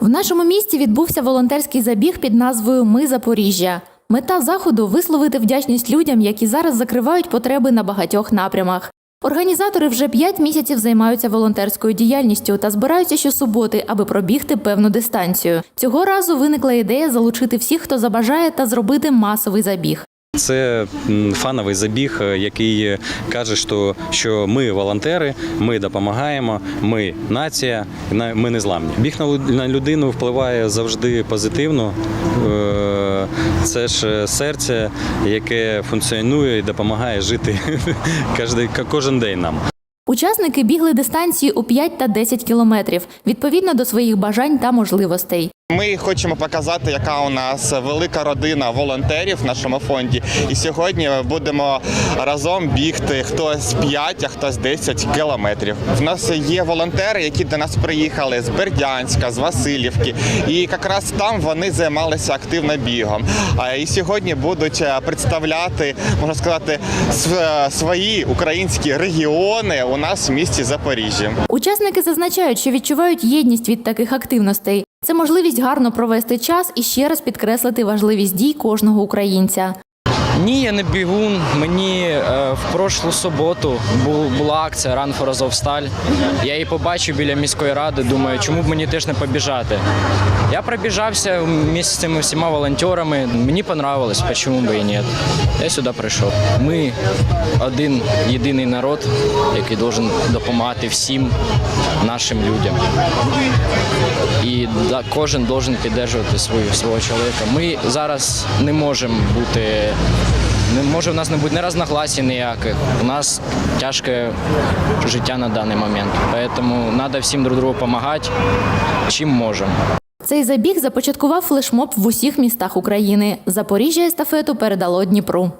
В нашому місті відбувся волонтерський забіг під назвою Ми Запоріжжя. Мета заходу висловити вдячність людям, які зараз закривають потреби на багатьох напрямах. Організатори вже п'ять місяців займаються волонтерською діяльністю та збираються щосуботи, аби пробігти певну дистанцію. Цього разу виникла ідея залучити всіх, хто забажає, та зробити масовий забіг. Це фановий забіг, е, який каже, що, що ми волонтери, ми допомагаємо, ми нація, на- ми не зламні. Біг на людину впливає завжди позитивно. Е, Це ж серце, яке функціонує і допомагає жити кожен день нам. Учасники бігли дистанції у 5 та 10 кілометрів відповідно до своїх бажань та можливостей. Ми хочемо показати, яка у нас велика родина волонтерів в нашому фонді. І сьогодні будемо разом бігти хтось 5, а хтось 10 кілометрів. В нас є волонтери, які до нас приїхали з Бердянська, з Васильівки. І якраз там вони займалися активно бігом. І сьогодні будуть е, представляти, можна сказати, свої українські регіони у нас в місті Запоріжжя. Учасники зазначають, що відчувають єдність від таких активностей. Це можливість гарно провести час і ще раз підкреслити важливість дій кожного українця. Ні, я не бігун. Мені е, в прошлу суботу була акція for Azovstal. Я її побачив біля міської ради. Думаю, чому б мені теж не побіжати. Я пробіжався місць з цими всіма волонтерами. Мені понравилось, чому б і ні. Я сюди прийшов. Ми один єдиний народ, який должен допомагати всім нашим людям. І кожен должен підтримувати свою свого чоловіка. Ми зараз не можемо бути. Не може у нас не бути не розногласій ніяких. У нас тяжке життя на даний момент. Тому треба всім друг другу допомагати, чим можемо. Цей забіг започаткував флешмоб в усіх містах України. Запоріжжя естафету передало Дніпру.